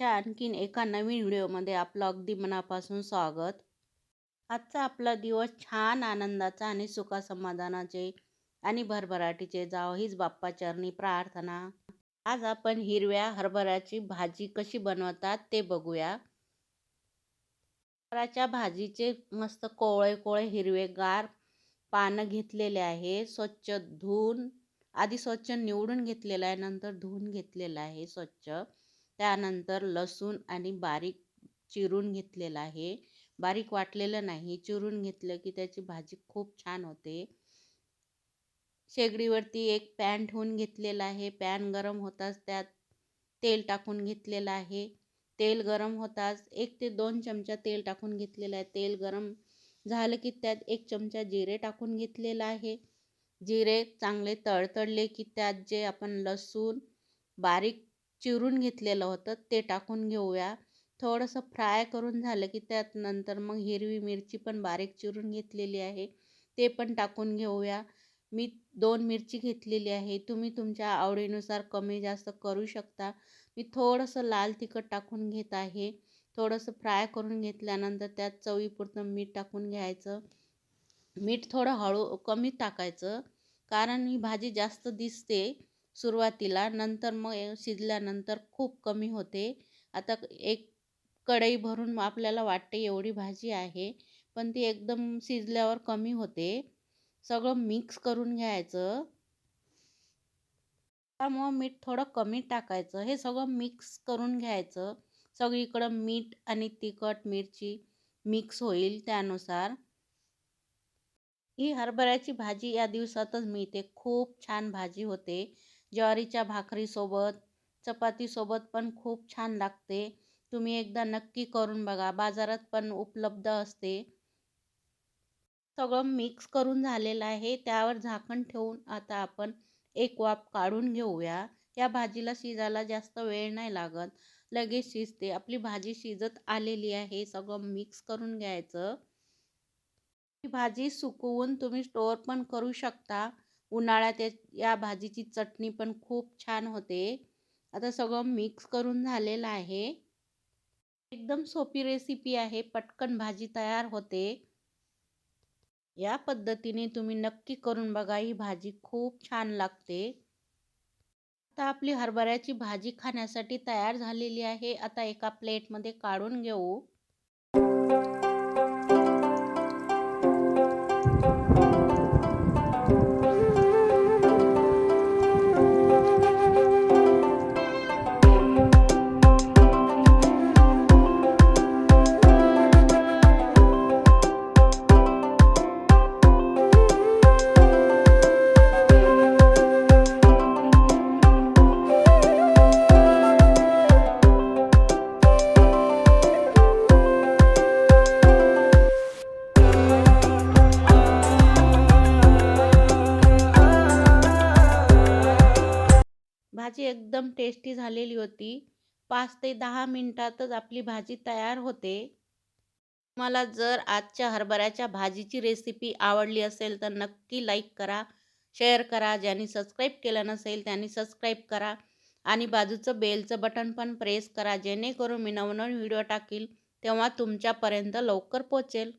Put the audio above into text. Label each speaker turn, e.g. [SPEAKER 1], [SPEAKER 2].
[SPEAKER 1] आजच्या आणखीन एका नवीन व्हिडिओमध्ये आपलं अगदी मनापासून स्वागत. आजचा आपला दिवस छान आनंदाचा आणि सुखासमाधानाचे आणि भरभराटीचे जावं हीच बाप्पा चरणी प्रार्थना. आज आपण हिरव्या हरभऱ्याची भाजी कशी बनवतात ते बघूया. हरभऱ्याच्या भाजीचे मस्त कोवळे कोवळे हिरवेगार पानं घेतलेले आहे. स्वच्छ धुवून आधी स्वच्छ निवडून घेतलेलं आहे नंतर धुवून घेतलेलं आहे स्वच्छ. त्यानंतर लसूण आणि बारीक चिरून घेतलेलं आहे. बारीक वाटलेलं नाही चिरून घेतलं की त्याची भाजी खूप छान होते. शेगडीवरती एक पॅन ठेवून घेतलेला आहे. पॅन गरम होताच त्यात तेल टाकून घेतलेलं आहे. तेल गरम होताच एक ते दोन चमचा तेल टाकून घेतलेलं आहे. तेल गरम झालं की त्यात एक चमचा जिरे टाकून घेतलेलं आहे. जिरे चांगले तळतळले की त्यात जे आपण लसूण बारीक चिरून घेतलेलं होतं ते टाकून घेऊया. थोडंसं फ्राय करून झालं की त्यात नंतर मग हिरवी मिरची पण बारीक चिरून घेतलेली आहे. ते पण टाकून घेऊया. मी दोन मिरची घेतलेली आहे. तुम्ही तुमच्या आवडीनुसार कमी जास्त करू शकता. मी थोडंसं लाल तिखट टाकून घेत आहे. थोडंसं फ्राय करून घेतल्यानंतर त्यात चवीपुरतं मीठ टाकून घ्यायचं. मीठ थोडं हळू कमी टाकायचं. कारण ही भाजी जास्त दिसते. सुरुवातीला नंतर मग शिजल्यानंतर खूप कमी होते. आता एक कढई भरून आपल्याला वाटते एवढी भाजी आहे पण ती एकदम शिजल्यावर कमी होते. सगळं मिक्स करून घ्यायचं. त्यामुळं मीठ थोडं कमी टाकायचं. हे सगळं मिक्स करून घ्यायचं. सगळीकडं मीठ आणि तिखट मिरची मिक्स होईल त्यानुसार. ही हरभऱ्याची भाजी या दिवसातच मिळते. खूप छान भाजी होते. ज्वारीच्या भाकरीसोबत चपातीसोबत पण खूप छान लागते. तुम्ही एकदा नक्की करून बघा. बाजारात पण उपलब्ध असते. सगळं मिक्स करून झालेलं आहे. त्यावर झाकण ठेवून आता आपण एक वाफ काढून घेऊया. या भाजीला शिजायला जास्त वेळ नाही लागत. लगेच शिजते. आपली भाजी शिजत आलेली आहे. सगळं मिक्स करून घ्यायचं. ही भाजी सुकवून तुम्ही स्टोअर पण करू शकता. उन्हाळ्यात या भाजीची चटणी पण खूप छान होते. आता सगळं मिक्स करून झालेलं आहे. एकदम सोपी रेसिपी आहे. पटकन भाजी तयार होते. या पद्धतीने तुम्ही नक्की करून बघा. ही भाजी खूप छान लागते. आता आपली हरभऱ्याची भाजी खाण्यासाठी तयार झालेली आहे. आता एका प्लेटमध्ये काढून घेऊ. भाजी एकदम टेस्टी झालेली होती. पाच ते दहा मिनटातच आपली भाजी तयार होते. तुम्हाला जर आजच्या हरभऱ्याच्या भाजीची रेसिपी आवडली असेल तर नक्की लाईक करा शेअर करा. ज्यांनी सबस्क्राईब केलं नसेल त्यांनी सबस्क्राईब करा. आणि बाजूचं बेलचं बटन पण प्रेस करा. जेणेकरून मी नवनवीन व्हिडिओ टाकील तेव्हा तुमच्यापर्यंत लवकर पोचेल.